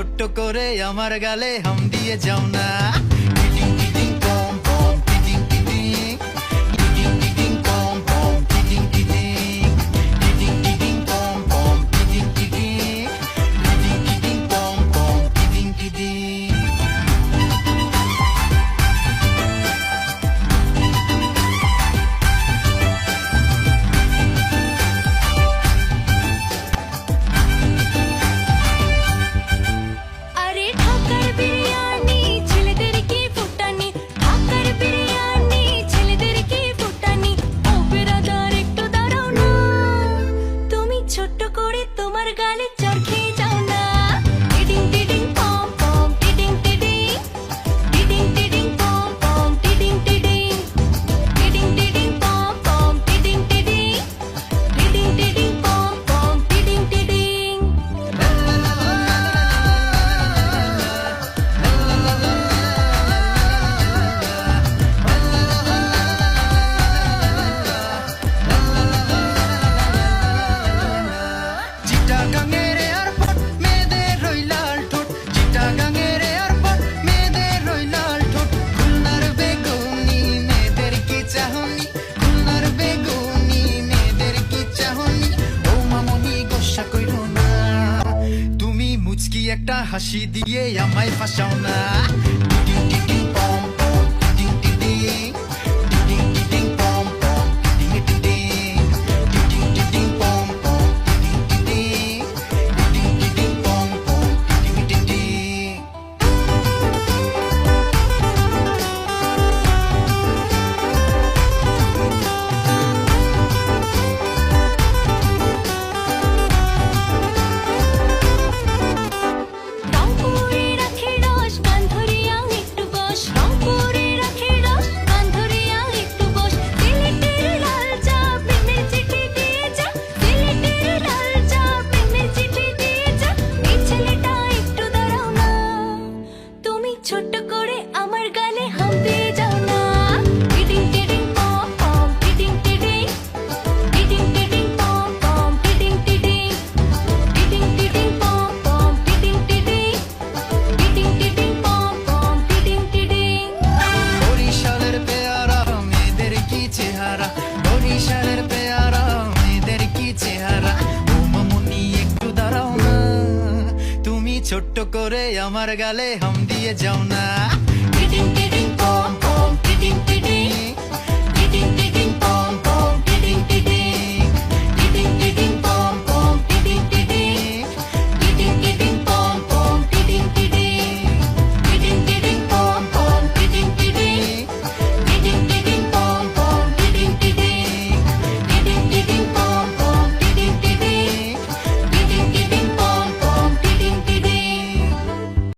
ছোট্ট করে আমার গালে হাম দিয়ে যাও না। মুচকি একটা হাসি দিয়ে আমায় ফাঁসাও না। চেহারা। মোমামুনি একটু দাঁড়াও না। তুমি ছোট্ট করে আমার গালে হাম দিয়ে যাও না।